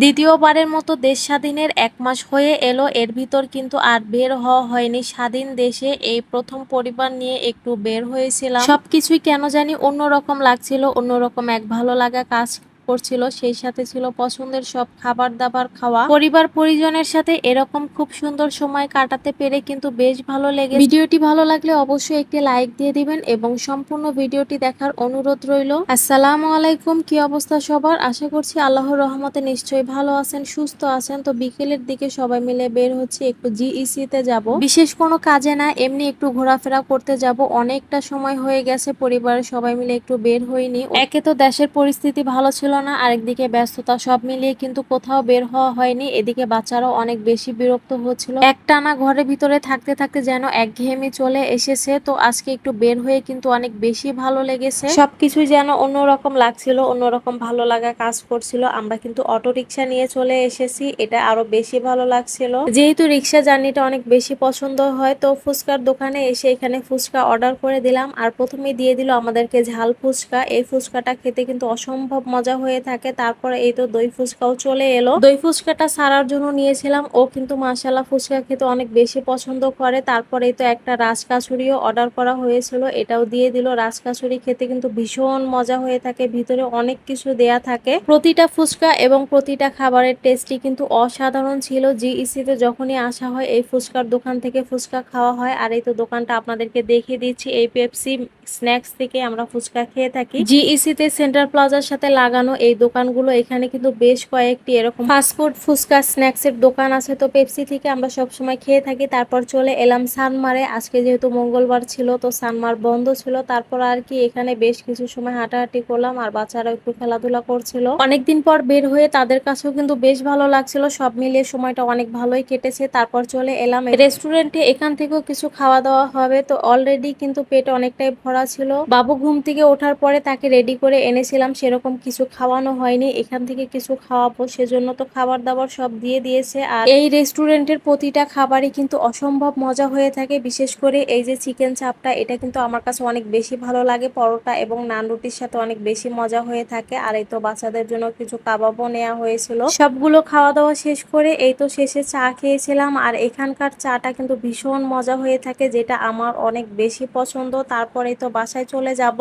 দ্বিতীয়বারের মতো দেশ স্বাধীনের এক মাস হয়ে এলো, এর ভিতর কিন্তু আর বের হওয়া হয়নি। স্বাধীন দেশে এই প্রথম পরিবার নিয়ে একটু বের হয়েছিলাম। সবকিছুই কেন জানি অন্যরকম লাগছিল, অন্যরকম এক ভালো লাগা কাজ করছিল সেই সাথে ছিল পছন্দের সব খাবার দাবার খাওয়া। পরিবার পরিজনের সাথে এরকম খুব সুন্দর সময় কাটাতে পেরে কিন্তু বেশ ভালো লেগে ভিডিওটি ভালো লাগলে অবশ্যই একটি লাইক দিয়ে দিবেন এবং সম্পূর্ণ ভিডিওটি দেখার অনুরোধ রইল। আসসালামু আলাইকুম কি অবস্থা সবার? আশা করছি আল্লাহর রহমতে নিশ্চয়ই ভালো আছেন সুস্থ আছেন। তো বিকেলের দিকে সবাই মিলে বের হচ্ছে একটু জিইসি তে যাব। বিশেষ কোনো কাজে না এমনি একটু ঘোরাফেরা করতে যাব। অনেকটা সময় হয়ে গেছে পরিবারের সবাই মিলে একটু বের হইনি। একে তো দেশের পরিস্থিতি ভালো ছিল না আরেকদিকে ব্যস্ততা, সব মিলিয়ে কিন্তু কোথাও বের হওয়া হয়নি। এদিকে বাচ্চারাও অনেক বেশি বিরক্ত হচ্ছিল। একটানা ঘরের ভিতরে থাকতে থাকতে যেন একঘেয়েমি চলে এসেছে। তো আজকে একটু বের হয়ে কিন্তু অনেক বেশি ভালো লেগেছে। সবকিছুই যেন অন্যরকম লাগছিল, অন্যরকম ভালো লাগা কাজ করছিল। আমরা কিন্তু অটো রিক্সা নিয়ে চলে এসেছি, এটা আরও বেশি ভালো লাগছিল। যেহেতু রিক্সা জার্নিটা অনেক বেশি পছন্দ হয়, তো ফুচকার দোকানে এসে এখানে ফুচকা অর্ডার করে দিলাম। আর প্রথমে দিয়ে দিল আমাদেরকে ঝাল ফুচকা। এই ফুচকাটা খেতে কিন্তু অসম্ভব মজা হয়ে থাকে, তারপরে এই তো দই ফুচকাও চলে এলো। দই ফুচকাটা সারার জন্য নিয়েছিলাম, ও কিন্তু মাসালা ফুচকা খেতে অনেক বেশি পছন্দ করে। তারপরে তো একটা রাজকাছুরিও অর্ডার করা হয়েছিল, এটাও দিয়ে দিল। রাজকাছুরি খেতে কিন্তু ভীষণ মজা হয়ে থাকে, ভিতরে অনেক কিছু দেয়া থাকে। প্রতিটা ফুচকা এবং প্রতিটা খাবারের টেস্টই কিন্তু অসাধারণ ছিল। জি জিইসিতে যখনই আসা হয়, এই ফুচকার দোকান থেকে ফুচকা খাওয়া হয়। আর এই তো দোকানটা আপনাদেরকে দেখিয়ে দিচ্ছি, এই পেপসি স্ন্যাক্স থেকে আমরা ফুচকা খেয়ে থাকি। জি জিইসিতে সেন্ট্রাল প্লাজার সাথে লাগানো এই দোকানগুলো এখানে কিন্তু বেশ কয়েকটি এরকম ফাস্টফুড ফুচকা স্ন্যাক্স এর দোকান আছে। তো পেপসি থেকে আমরা সব সময় খেয়ে থাকি। তারপর চলে এলাম সানমারে। আজকে যেহেতু মঙ্গলবার ছিল, তো সানমার বন্ধ ছিল। তারপর আর কি এখানে বেশ কিছু সময় হাঁটাহাঁটি করলাম আর বাচ্চারা একটু খেলাধুলা করছিল। অনেকদিন পর বের হয়ে তাদের কাছেও কিন্তু বেশ ভালো লাগছিল। সব মিলিয়ে সময়টা অনেক ভালোই কেটেছে। তারপর চলে এলাম রেস্টুরেন্টে এখান থেকেও কিছু খাওয়া দাওয়া হবে। তো অলরেডি কিন্তু পেট অনেকটাই ভরা ছিল। বাবু ঘুম থেকে ওঠার পরে তাকে রেডি করে এনেছিলাম। সেরকম কিছু খাওয়ানো হয়নি। এখান থেকে কিছু খাওয়াবো, সেজন্য তো খাবার দাবার সব দিয়ে দিয়েছে। আর এই রেস্টুরেন্টের প্রতিটা খাবারই কিন্তু অসম্ভব মজা হয়ে থাকে। বিশেষ করে এই যে চিকেন চাপটা, এটা কিন্তু আমার কাছে অনেক বেশি ভালো লাগে পরোটা এবং নান রুটির সাথে অনেক বেশি মজা হয়ে থাকে। আর এই তো বাচ্চাদের জন্য কিছু কাবাবও নেওয়া হয়েছিল। সবগুলো খাওয়া দাওয়া শেষ করে এই তো শেষে চা খেয়েছিলাম। আর এখানকার চাটা কিন্তু ভীষণ মজা হয়ে থাকে, যেটা আমার অনেক বেশি পছন্দ। তারপরে তো বাসায় চলে যাব।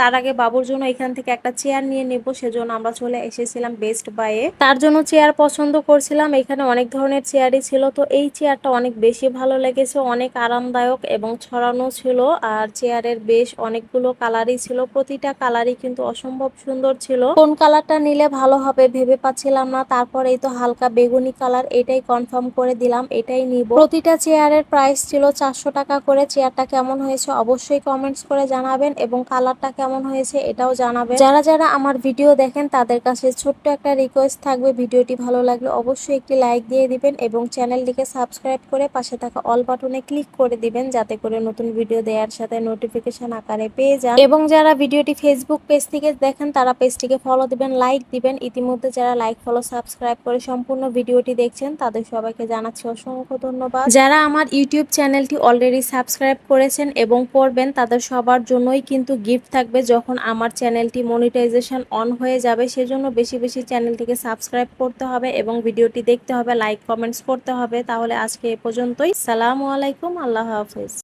তার আগে বাবুর জন্য এখান থেকে একটা চেয়ার নিয়ে নেব, সেজন্য আমরা চলে এসেছিলাম বেস্ট বাইয়ে তার জন্য চেয়ার পছন্দ করছিলাম, এখানে অনেক ধরনের চেয়ারই ছিল, তো এই চেয়ারটা অনেক বেশি ভালো লেগেছে, অনেক আরামদায়ক এবং ছড়ানো ছিল, আর চেয়ারের বেশ অনেকগুলো কালারই ছিল, প্রতিটা কালারই কিন্তু অসম্ভব সুন্দর ছিল। কোন কালারটা নিলে ভালো হবে ভেবে পাচ্ছিলাম না, তারপর এই তো হালকা বেগুনি কালার এটাই কনফার্ম করে দিলাম, এটাই নিব। প্রতিটা চেয়ারের প্রাইস ছিল চারশো টাকা করে চেয়ারটা কেমন হয়েছে অবশ্যই কমেন্টস করে জানাবেন, এবং কালারটা কেমন হয়েছে এটাও জানাবেন যারা যারা আমার ভিডিও দেখেন, তাদের কাছে ছোট্ট একটা রিকোয়েস্ট থাকবে। ভিডিওটি ভালো লাগলে অবশ্যই একটি লাইক দিয়ে দিবেন এবং চ্যানেলটিকে সাবস্ক্রাইব করে পাশে থাকা অল বাটনে ক্লিক করে দিবেন, যাতে করে নতুন ভিডিও দেওয়ার সাথে নোটিফিকেশন আকারে পেয়ে যান। এবং যারা ভিডিওটি ফেসবুক পেজ থেকে দেখেন, তারা পেজটিকে ফলো দিবেন লাইক দিবেন। ইতিমধ্যে যারা লাইক ফলো সাবস্ক্রাইব করে সম্পূর্ণ ভিডিওটি দেখছেন, তাদের সবাইকে জানাচ্ছি অসংখ্য ধন্যবাদ। যারা আমার ইউটিউব চ্যানেলটি অলরেডি সাবস্ক্রাইব করেছেন এবং করবেন তাদের সবার জন্যই কিন্তু গিফট থাকবে যখন আমার চ্যানেলটি মনিটাইজেশন অন হয়ে যাবে। সেজন্য বেশি বেশি চ্যানেলটিকে সাবস্ক্রাইব করতে হবে এবং ভিডিওটি দেখতে হবে লাইক কমেন্টস করতে হবে। তাহলে আজকে এ পর্যন্তই। সালামু আলাইকুম, আল্লাহ হাফেজ।